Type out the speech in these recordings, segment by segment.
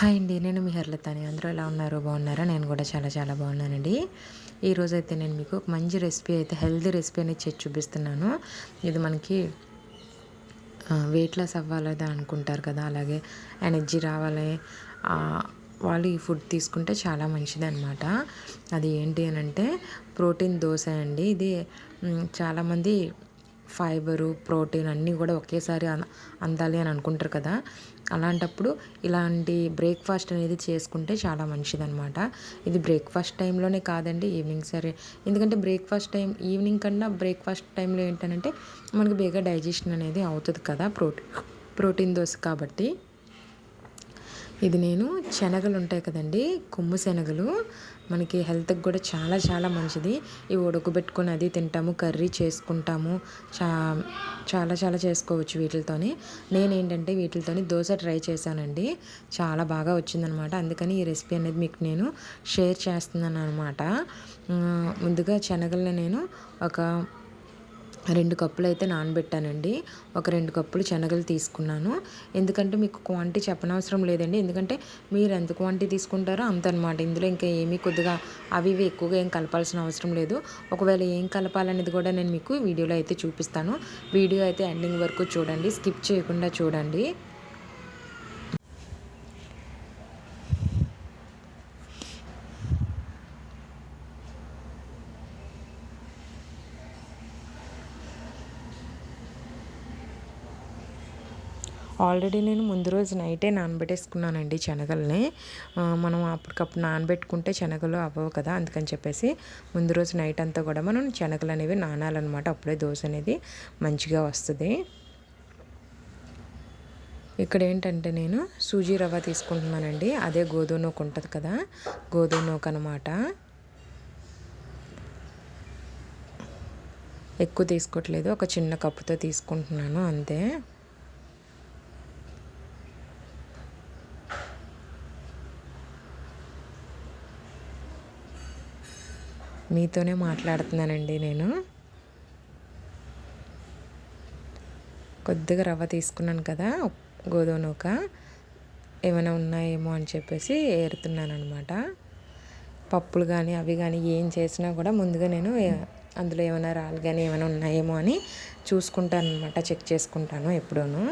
Hi అండి నేను మీ హర్లతాని. అందరూ ఎలా ఉన్నారు? బాగున్నారా? నేను కూడా చాలా చాలా బాగున్నానండి. ఈరోజు అయితే నేను మీకు ఒక మంచి రెసిపీ అయితే హెల్తీ రెసిపీ అనేది చేసి చూపిస్తున్నాను. ఇది మనకి వెయిట్ లాస్ అవ్వాలని అనుకుంటారు కదా? అలాగే ఎనర్జీ రావాలి వాళ్ళు ఈ ఫుడ్ తీసుకుంటే చాలా మంచిది అనమాట అది ఏంటి అని అంటే ప్రోటీన్ దోశ అండి. ఇది చాలామంది ఫైబరు ప్రోటీన్ అన్నీ కూడా ఒకేసారి అందాలి అని అనుకుంటారు కదా. అలాంటప్పుడు ఇలాంటి బ్రేక్ఫాస్ట్ అనేది చేసుకుంటే చాలా మంచిదనమాట ఇది బ్రేక్ఫాస్ట్ టైంలోనే కాదండి ఈవినింగ్ సరే. ఎందుకంటే బ్రేక్ఫాస్ట్ టైం ఈవినింగ్ కన్నా బ్రేక్ఫాస్ట్ టైంలో ఏంటంటే మనకి బేగా డైజెషన్ అనేది అవుతుంది కదా ప్రోటీన్ ప్రోటీన్ దోశ కాబట్టి. ఇది నేను శనగలు ఉంటాయి కదండి కొమ్ము శనగలు. మనకి హెల్త్కి కూడా చాలా చాలా మంచిది. ఇవి ఉడకబెట్టుకుని అది తింటాము కర్రీ చేసుకుంటాము చా చాలా చాలా చేసుకోవచ్చు వీటితోని. నేనేంటంటే వీటితోని దోశ ట్రై చేశానండి. చాలా బాగా వచ్చిందనమాట. అందుకని ఈ రెసిపీ అనేది మీకు నేను షేర్ చేస్తున్నాను అనమాట ముందుగా శనగలను నేను ఒక రెండు కప్పులు అయితే నానబెట్టానండి. ఒక రెండు కప్పులు శనగలు తీసుకున్నాను. ఎందుకంటే మీకు క్వాంటిటీ చెప్పనవసరం లేదండి. ఎందుకంటే మీరు ఎంత క్వాంటిటీ తీసుకుంటారో అంత అనమాట ఇందులో ఇంకా ఏమీ కొద్దిగా అవి ఇవి ఎక్కువగా ఏం కలపాల్సిన అవసరం లేదు. ఒకవేళ ఏం కలపాలనేది కూడా నేను మీకు వీడియోలో అయితే చూపిస్తాను. వీడియో అయితే ఎండింగ్ వరకు చూడండి. స్కిప్ చేయకుండా చూడండి. ఆల్రెడీ నేను ముందు రోజు నైటే నానబెట్టేసుకున్నానండి శనగల్ని. మనం అప్పటికప్పుడు నానబెట్టుకుంటే శనగలు అవ్వవు కదా అందుకని చెప్పేసి ముందు రోజు నైట్ అంతా కూడా మనం శనగలు అనేవి నానాలన్నమాట. అప్పుడే దోశ అనేది మంచిగా వస్తుంది. ఇక్కడ ఏంటంటే నేను సూజీ రవ్వ తీసుకుంటున్నానండి. అదే గోధుమ నూక ఉంటుంది కదా గోధుమ నూక అనమాట ఎక్కువ తీసుకోవట్లేదు ఒక చిన్న కప్పుతో తీసుకుంటున్నాను అంతే. మీతోనే మాట్లాడుతున్నానండి నేను. కొద్దిగా రవ్వ తీసుకున్నాను కదా గోధుమ నూక. ఏమైనా ఉన్నాయేమో అని చెప్పేసి ఏరుతున్నాను అనమాట పప్పులు కానీ అవి కానీ ఏం చేసినా కూడా ముందుగా నేను అందులో ఏమైనా రాళ్ళు కానీ ఏమైనా ఉన్నాయేమో అని చూసుకుంటాను అనమాట చెక్ చేసుకుంటాను ఎప్పుడూనూ.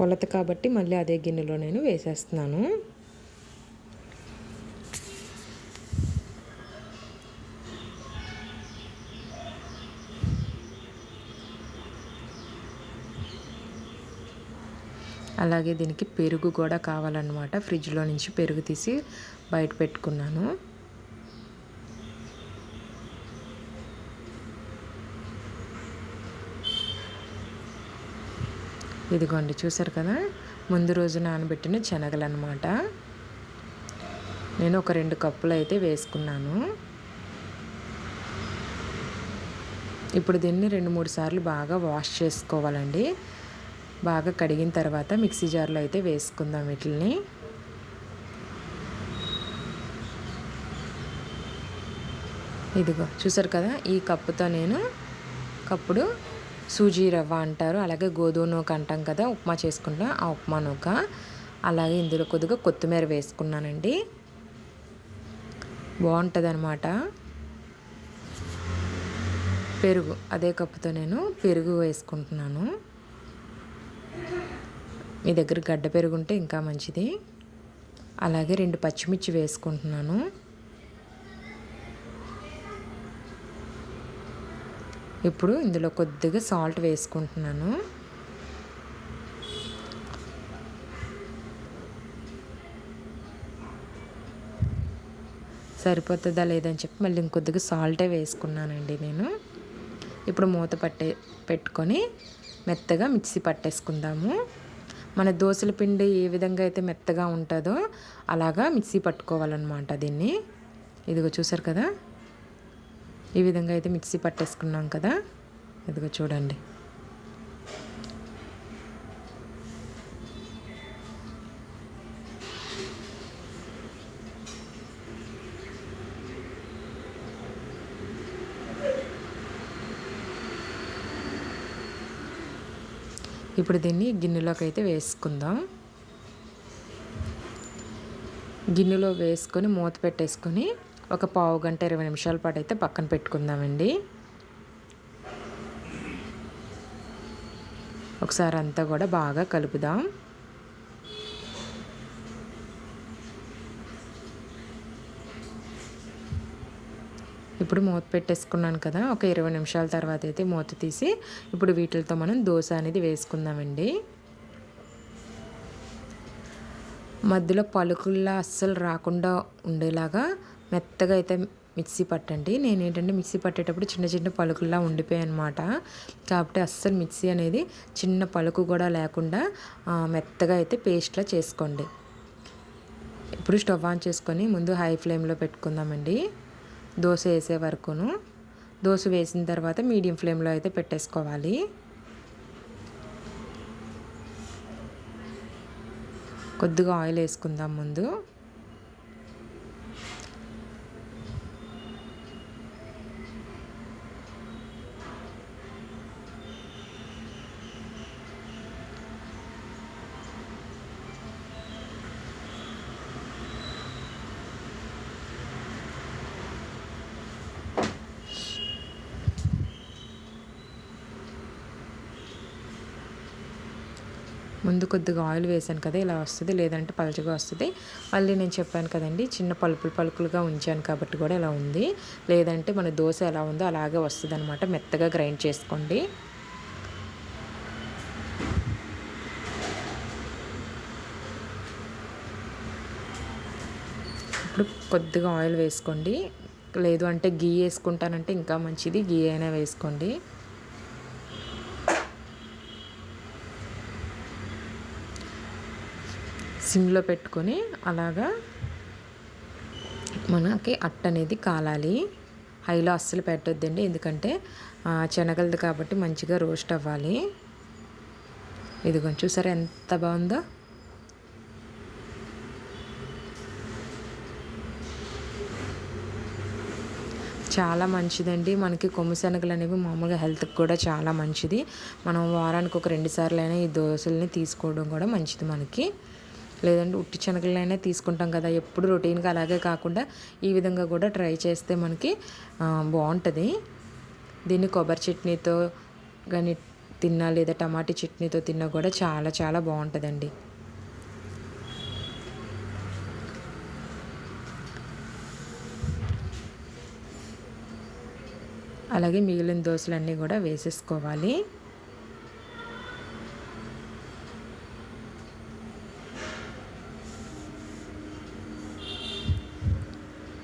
కొలత కాబట్టి మళ్ళీ అదే గిన్నెలో నేను వేసేస్తున్నాను. అలాగే దీనికి పెరుగు కూడా కావాలన్నమాట. ఫ్రిడ్జ్లో నుంచి పెరుగు తీసి బయట పెట్టుకున్నాను. ఇదిగోండి చూసారు కదా? ముందు రోజు నానబెట్టిన శనగలు అనమాట నేను ఒక రెండు కప్పులు అయితే వేసుకున్నాను. ఇప్పుడు దీన్ని రెండు మూడు సార్లు బాగా వాష్ చేసుకోవాలండి. బాగా కడిగిన తర్వాత మిక్సీ జార్లో అయితే వేసుకుందాం వీటిని ఇదిగో చూసారు కదా? ఈ కప్పుతో నేను కప్పుడు సూజీ రవ్వ అంటారు. అలాగే గోధుమ నూక అంటాం కదా ఉప్మా చేసుకుంటాం ఆ ఉప్మా నూక. అలాగే ఇందులో కొద్దిగా కొత్తిమీర వేసుకున్నానండి. బాగుంటుంది అనమాట పెరుగు అదే కప్పుతో నేను పెరుగు వేసుకుంటున్నాను. మీ దగ్గర గడ్డ పెరుగు ఉంటే ఇంకా మంచిది. అలాగే రెండు పచ్చిమిర్చి వేసుకుంటున్నాను. ఇప్పుడు ఇందులో కొద్దిగా సాల్ట్ వేసుకుంటున్నాను. సరిపోతుందా లేదని చెప్పి మళ్ళీ ఇంకొద్దిగా సాల్టే వేసుకున్నానండి నేను. ఇప్పుడు మూత పట్టే పెట్టుకొని మెత్తగా మిక్సీ పట్టేసుకుందాము. మన దోశల పిండి ఏ విధంగా అయితే మెత్తగా ఉంటుందో అలాగా మిక్సీ పట్టుకోవాలన్నమాట దీన్ని. ఇదిగో చూసారు కదా? ఈ విధంగా అయితే మిక్సీ పట్టేసుకున్నాం కదా. ఇదిగో చూడండి. ఇప్పుడు దీన్ని గిన్నెలోకి అయితే వేసుకుందాం. గిన్నెలో వేసుకొని మూత పెట్టేసుకొని ఒక పావు గంట ఇరవై నిమిషాల పాటు అయితే పక్కన పెట్టుకుందామండి. ఒకసారి అంతా కూడా బాగా కలుపుదాం. ఇప్పుడు మూత పెట్టేసుకున్నాను కదా ఒక ఇరవై నిమిషాల తర్వాత అయితే మూత తీసి ఇప్పుడు వీటితో మనం దోశ అనేది వేసుకుందామండి. మధ్యలో పలుకుల్లా అస్సలు రాకుండా ఉండేలాగా మెత్తగా అయితే మిక్సీ పట్టండి. నేను ఏంటంటే మిక్సీ పట్టేటప్పుడు చిన్న చిన్న పలుకుల్లా ఉండిపోయాయి అనమాట కాబట్టి అస్సలు మిక్సీ అనేది చిన్న పలుకు కూడా లేకుండా మెత్తగా అయితే పేస్ట్లా చేసుకోండి. ఇప్పుడు స్టవ్ ఆన్ చేసుకొని ముందు హై ఫ్లేమ్లో పెట్టుకుందామండి. దోశ వేసే వరకును. దోశ వేసిన తర్వాత మీడియం ఫ్లేమ్లో అయితే పెట్టేసుకోవాలి. కొద్దిగా ఆయిల్ వేసుకుందాం ముందు. ముందు కొద్దిగా ఆయిల్ వేసాను కదా ఇలా వస్తుంది లేదంటే పలచగా వస్తుంది. మళ్ళీ నేను చెప్పాను కదండి చిన్న పలుపులు పలుకులుగా ఉంచాను కాబట్టి కూడా ఇలా ఉంది. లేదంటే మన దోశ ఎలా ఉందో అలాగే వస్తుంది అనమాట మెత్తగా గ్రైండ్ చేసుకోండి. ఇప్పుడు కొద్దిగా ఆయిల్ వేసుకోండి. లేదు అంటే గీ వేసుకుంటానంటే ఇంకా మంచిది గీ అయినా వేసుకోండి. సిమ్లో పెట్టుకొని అలాగా మనకి అట్ట అనేది కాలాలి. హైలో అస్సలు పెట్టొద్దండి. ఎందుకంటే శనగలది కాబట్టి మంచిగా రోస్ట్ అవ్వాలి. ఇది కొంచెం చూసారా ఎంత బాగుందో? చాలా మంచిదండి. మనకి కొమ్ము శనగలు అనేవి మామూలుగా హెల్త్కి కూడా చాలా మంచిది. మనం వారానికి ఒక రెండు సార్లు అయినా ఈ దోశల్ని తీసుకోవడం కూడా మంచిది మనకి. లేదంటే ఉట్టి శనగలైనా తీసుకుంటాం కదా. ఎప్పుడు రొటీన్గా అలాగే కాకుండా ఈ విధంగా కూడా ట్రై చేస్తే మనకి బాగుంటుంది దీన్ని కొబ్బరి చట్నీతో కానీ తిన్నా లేదా టమాటీ చట్నీతో తిన్నా కూడా చాలా చాలా బాగుంటుందండి అలాగే మిగిలిన దోశలన్నీ కూడా వేసేసుకోవాలి.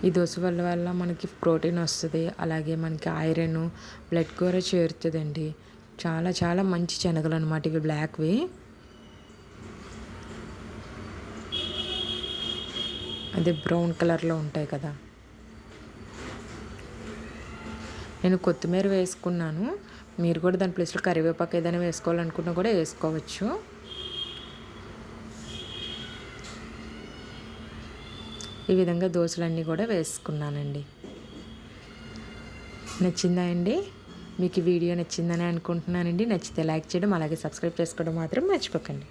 ఈ దోశ వల్ల వల్ల మనకి ప్రోటీన్ వస్తుంది అలాగే మనకి ఐరన్ బ్లడ్ కూడా చేరుతుందండి. చాలా చాలా మంచి శనగలు అనమాట ఇవి బ్లాక్వి అదే బ్రౌన్ కలర్లో ఉంటాయి కదా. నేను కొత్తిమీర వేసుకున్నాను. మీరు కూడా దాని ప్లేస్లో కరివేపాకు ఏదైనా వేసుకోవాలనుకున్నా కూడా వేసుకోవచ్చు. ఈ విధంగా దోశలన్నీ కూడా వేసుకున్నానండి. నచ్చిందా అండి? మీకు వీడియో నచ్చిందని అనుకుంటున్నానండి. నచ్చితే లైక్ చేయడం అలాగే సబ్స్క్రైబ్ చేసుకోవడం మాత్రం మర్చిపోకండి.